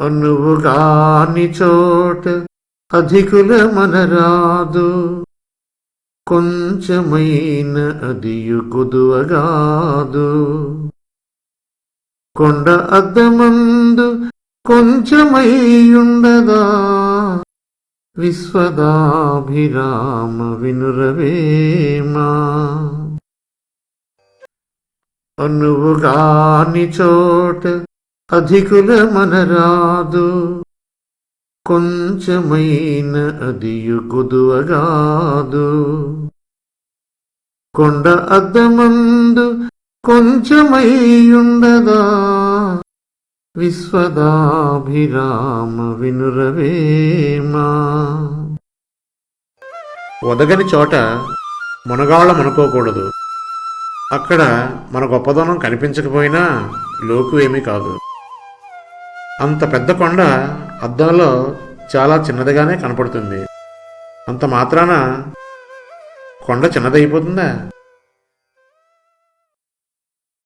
అనువుగాని చోట అధికుల మనరాదు కొంచెమైన అదియు కుదువగాదు. కొండ అద్దమందు కొంచెమయ్యుండదా విశ్వదాభిరామ వినురవేమా. అనువుగాని చోట అధికుల మనరాదు. కొంచెమైన అదియు కుదువగాదు. కొండ అద్దమందు కొంచెమయ్యుండదా విశ్వదాభిరామ వినురవేమా. ఒదగని చోట మునగాళ్ళం అనుకోకూడదు. అక్కడ మన గొప్పదనం కనిపించకపోయినా లోకు ఏమీ కాదు. అంత పెద్ద కొండ అద్దంలో చాలా చిన్నదిగానే కనపడుతుంది. అంత మాత్రాన కొండ చిన్నదైపోతుందా?